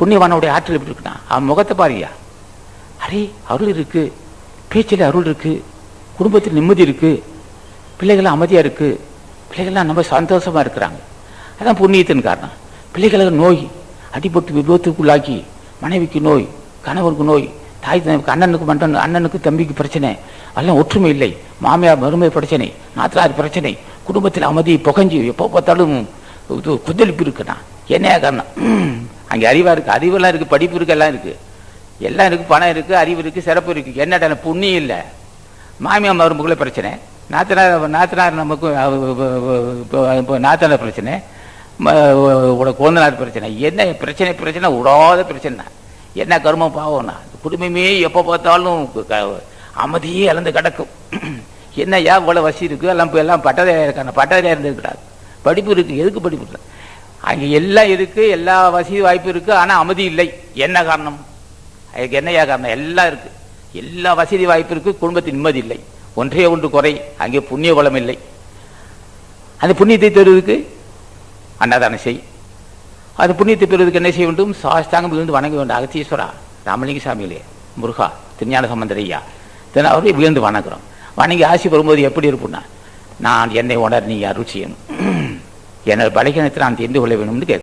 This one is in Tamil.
புண்ணியவானுடைய ஆற்றல் எப்படி இருக்குன்னா அவன் முகத்தை பாருயா அரே அருள் இருக்கு. பேச்சில் அருள் இருக்கு. குடும்பத்தில் நிம்மதி இருக்கு. பிள்ளைகள்லாம் அமைதியாக இருக்கு. பிள்ளைகள்லாம் ரொம்ப சந்தோஷமாக இருக்கிறாங்க. அதான் புண்ணியத்தின் காரணம். பிள்ளைகளுக்கு நோய் அடிபட்டு விபத்துக்குள்ளாக்கி மனைவிக்கு நோய் கணவனுக்கு நோய் தாய் தந்தைக்கு அண்ணனுக்கு மண்டன் அண்ணனுக்கு தம்பிக்கு பிரச்சனை எல்லாம் ஒற்றுமை இல்லை. மாமியார் மறுமை பிரச்சனை நாத்தனார் பிரச்சனை குடும்பத்தில் அமைதி புகஞ்சு எப்போ பார்த்தாலும் இது இருக்குண்ணா. என்ன காரணம்? அங்கே அறிவாக இருக்குது அறிவெல்லாம் இருக்குது படிப்பு இருக்கு எல்லாம் இருக்குது எல்லாம் இருக்குது பணம் இருக்குது அறிவு இருக்குது சிறப்பு இருக்குது என்னடா புண்ணியம் இல்லை. மாமியா மருமக்குள்ளே பிரச்சனை. நாத்தனார் நாத்தனார் நமக்கு நாத்தனார் பிரச்சனை. ம- உட குழந்தனார் பிரச்சனை. என்ன பிரச்சனை பிரச்சனை? விடாத பிரச்சனை. என்ன கருமம் பாவம்னா? குடும்பமே எப்போ பார்த்தாலும் க- அமைதியே இழந்து கிடக்கும். என்ன ஏன் இவ்வளோ வசி இருக்கு? எல்லாம் எல்லாம் பட்டதாரியாக இருக்காங்க. பட்டதாரியாக இருந்துருக்கூடாது படிப்பு இருக்குது எதுக்கு படிப்பு இல்லை அங்கே எல்லாம் இருக்கு எல்லா வசதி வாய்ப்பு இருக்கு ஆனால் அமைதி இல்லை. என்ன காரணம்? அதுக்கு என்னையா காரணம்? எல்லாம் இருக்கு. எல்லா வசதி வாய்ப்பு இருக்கு குடும்பத்தில் நிம்மதி இல்லை. ஒன்றே ஒன்று குறை அங்கே புண்ணிய குலம் இல்லை. அந்த புண்ணியத்தை தருவதுக்கு அன்னதானம் செய். அது புண்ணியத்தை பெறுவதற்கு என்ன செய்ய வேண்டும்? சாஸ்தாங்கம் விழுந்து வணங்க வேண்டும். அகத்தீஸ்வரா ராமலிங்க சாமிகளே முருகா திருஞான சம்பந்தரையா தின அவரை விழுந்து வணங்குறோம். வணங்கி ஆசி வரும்போது எப்படி இருப்புன்னா நான் என்னை உணர் நீ அருள் செய்யணும் எனது பலகீனத்தை நான் தெரிந்து கொள்ள வேணும்னு கேட்க